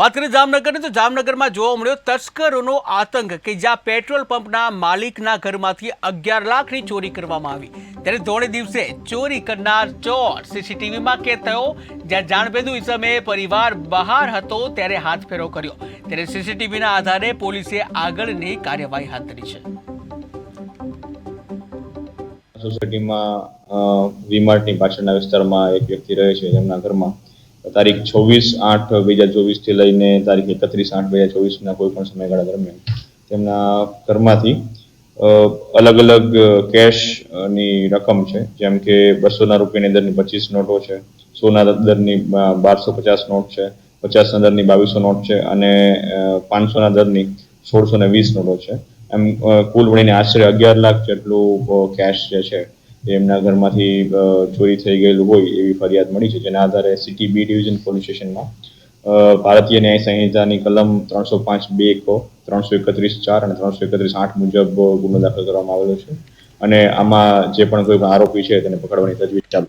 વાત કરીએ જામનગરની, તો જામનગરમાં જોવા મળ્યો તસ્કરોનો આતંક કે જ્યાં પેટ્રોલ પંપના માલિકના ઘરમાંથી અગિયાર લાખની ચોરી કરવામાં આવી. ત્યારે ધોળે દિવસે ચોરી કરનાર ચોર સીસીટીવીમાં કેદ થયો. જ્યાં જાણભેદુ ઇસમે પરિવાર બહાર હતો ત્યારે હાથ ફેરો કર્યો. ત્યારે સીસીટીવીના આધારે પોલીસે આગળની કાર્યવાહી હાથ ધરી છે. સોસાયટીમાં વીમાર્ટની પાછળના વિસ્તારમાં એક વ્યક્તિ રહે છે જેમના ઘરમાં તારીખ છવ્વીસ આઠ બે હજાર ચોવીસથી લઈને તારીખ એકત્રીસ આઠ બે હજાર ચોવીસના કોઈ પણ સમયગાળા દરમિયાન તેમના ઘરમાંથી અલગ અલગ કેશની રકમ છે, જેમ કે બસોના રૂપિયાની દરની પચીસ નોટો છે, સોના દરની બારસો પચાસ નોટ છે, પચાસના દરની બાવીસો નોટ છે, અને પાંચસોના દરની સોળસો ને વીસ નોટો છે. એમ કુલ મળીને આશરે અગિયાર લાખ જેટલું કેશ જે છે એમના ઘરમાંથી ચોરી થઈ ગયેલું હોય એવી ફરિયાદ મળી છે, જેના આધારે સિટી બી ડિવિઝન પોલીસ સ્ટેશનમાં ભારતીય ન્યાય સંહિતાની કલમ ત્રણસો પાંચ બે કો, ત્રણસો એકત્રીસ ચાર અને ત્રણસો એકત્રીસ આઠ મુજબ ગુનો દાખલ કરવામાં આવેલો છે. અને આમાં જે પણ કોઈ આરોપી છે તેને પકડવાની તજવીજ ચાલુ